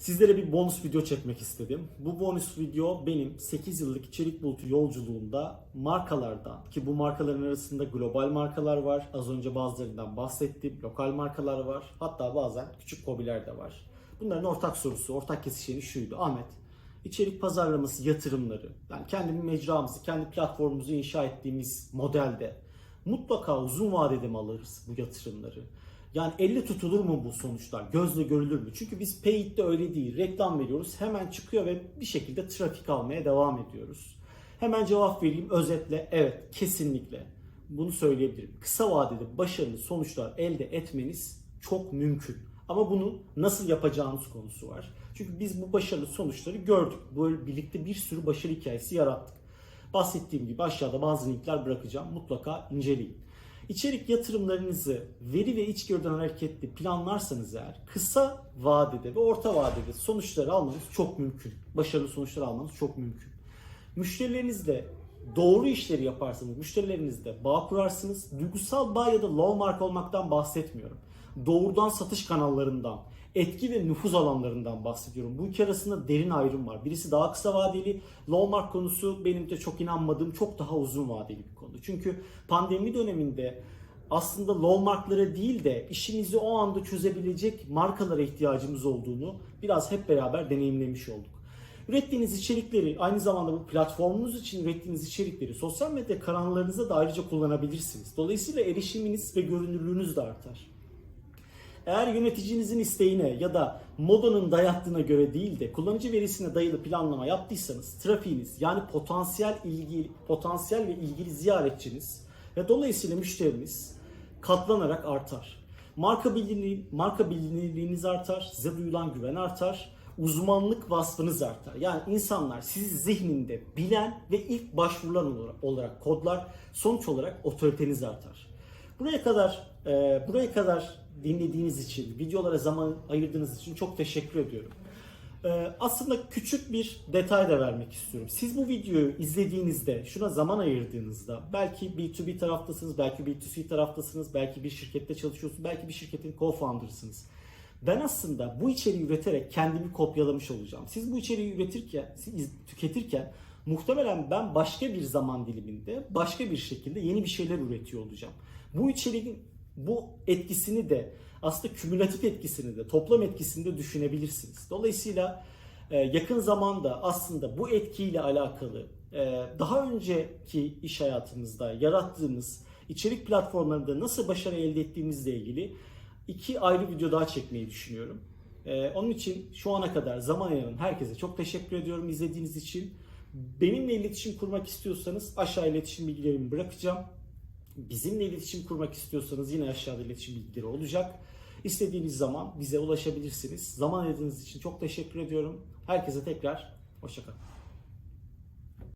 Sizlere bir bonus video çekmek istedim. Bu bonus video benim 8 yıllık içerik bulutu yolculuğunda markalardan ki bu markaların arasında global markalar var. Az önce bazılarından bahsettim. Lokal markalar var. Hatta bazen küçük hobiler de var. Bunların ortak sorusu, ortak kesişeni şuydu. Ahmet, içerik pazarlaması yatırımları, yani kendi mecramızı, kendi platformumuzu inşa ettiğimiz modelde mutlaka uzun vadede mi alırız bu yatırımları? Yani elle tutulur mu bu sonuçlar? Gözle görülür mü? Çünkü biz paid'de öyle değil. Reklam veriyoruz. Hemen çıkıyor ve bir şekilde trafik almaya devam ediyoruz. Hemen cevap vereyim özetle. Evet kesinlikle bunu söyleyebilirim. Kısa vadede başarılı sonuçlar elde etmeniz çok mümkün. Ama bunu nasıl yapacağınız konusu var. Çünkü biz bu başarılı sonuçları gördük. Böyle birlikte bir sürü başarı hikayesi yarattık. Bahsettiğim gibi aşağıda bazı linkler bırakacağım. Mutlaka inceleyin. İçerik yatırımlarınızı veri ve içgörüden hareketli planlarsanız eğer kısa vadede ve orta vadede sonuçları almanız çok mümkün. Başarılı sonuçlar almanız çok mümkün. Müşterilerinizle doğru işleri yaparsanız, müşterilerinizle bağ kurarsınız. Duygusal bağ ya da low mark olmaktan bahsetmiyorum. Doğrudan satış kanallarından, etki ve nüfuz alanlarından bahsediyorum. Bu iki arasında derin ayrım var. Birisi daha kısa vadeli, low mark konusu benim de çok inanmadığım çok daha uzun vadeli bir konu. Çünkü pandemi döneminde aslında low marklara değil de işimizi o anda çözebilecek markalara ihtiyacımız olduğunu biraz hep beraber deneyimlemiş olduk. Ürettiğiniz içerikleri aynı zamanda bu platformunuz için ürettiğiniz içerikleri sosyal medya kanallarınızda da ayrıca kullanabilirsiniz. Dolayısıyla erişiminiz ve görünürlüğünüz de artar. Eğer yöneticinizin isteğine ya da modanın dayattığına göre değil de kullanıcı verisine dayalı planlama yaptıysanız trafiğiniz yani potansiyel ilgi potansiyel ve ilgili ziyaretçiniz ve dolayısıyla müşteriniz katlanarak artar. Marka bilinirliği, marka bilinirliğiniz artar, size duyulan güven artar, uzmanlık vasfınız artar. Yani insanlar sizi zihninde bilen ve ilk başvurulan olarak, kodlar, sonuç olarak otoriteniz artar. Buraya kadar e, buraya kadar dinlediğiniz için, videolara zaman ayırdığınız için çok teşekkür ediyorum. E, aslında küçük bir detay da vermek istiyorum. Siz bu videoyu izlediğinizde, şuna zaman ayırdığınızda belki B2B taraftasınız, belki B2C taraftasınız, belki bir şirkette çalışıyorsunuz, belki bir şirketin co-founder'sınız. Ben aslında bu içeriği üreterek kendimi kopyalamış olacağım. Siz bu içeriği üretirken, tüketirken muhtemelen ben başka bir zaman diliminde, başka bir şekilde yeni bir şeyler üretiyor olacağım. Bu içeriğin bu etkisini de aslında kümülatif etkisini de toplam etkisini de düşünebilirsiniz. Dolayısıyla e, yakın zamanda aslında bu etkiyle alakalı e, daha önceki iş hayatımızda yarattığımız içerik platformlarında nasıl başarı elde ettiğimizle ilgili iki ayrı video daha çekmeyi düşünüyorum. E, Onun için şu ana kadar zaman ayıran herkese çok teşekkür ediyorum izlediğiniz için. Benimle iletişim kurmak istiyorsanız aşağı iletişim bilgilerimi bırakacağım. Bizimle iletişim kurmak istiyorsanız yine aşağıda iletişim bilgileri olacak. İstediğiniz zaman bize ulaşabilirsiniz. Zaman ayırdığınız için çok teşekkür ediyorum. Herkese tekrar hoşçakalın.